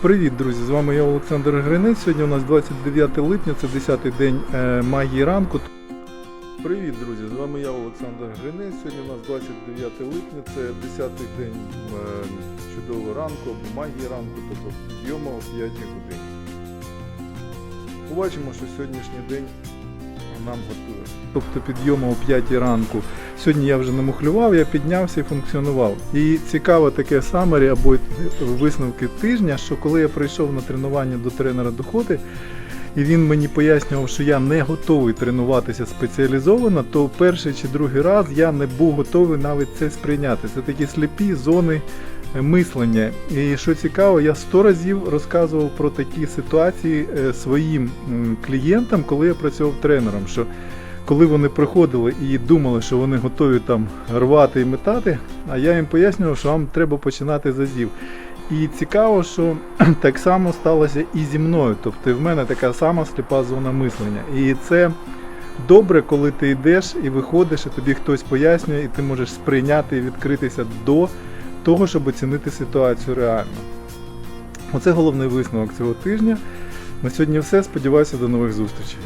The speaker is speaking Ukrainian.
Привіт, друзі! З вами я Олександр Гринець. Сьогодні у нас 29 липня, це 10-й день е, магії ранку. Привіт, друзі! З вами я Олександр Гринець. Сьогодні у нас 29 липня, це 10-й день е, чудового ранку магії ранку, тобто підйому о 5 годині. Побачимо, що сьогоднішній день нам готує. Тобто підйому о 5 ранку. Сьогодні я вже не мухлював, я піднявся і функціонував. І цікаве таке самері або висновки тижня, що коли я прийшов на тренування до тренера доходи, і він мені пояснював, що я не готовий тренуватися спеціалізовано, то перший чи другий раз я не був готовий навіть це сприйняти. Це такі сліпі зони е, мислення. І що цікаво, я сто разів розказував про такі ситуації е, своїм клієнтам, коли я працював тренером. що коли вони приходили і думали, що вони готові там рвати і метати, а я їм пояснював, що вам треба починати з азів. І цікаво, що так само сталося і зі мною. Тобто в мене така сама сліпа зона мислення. І це добре, коли ти йдеш і виходиш, і тобі хтось пояснює, і ти можеш сприйняти і відкритися до того, щоб оцінити ситуацію реально. Оце головний висновок цього тижня. На сьогодні все. Сподіваюся, до нових зустрічей.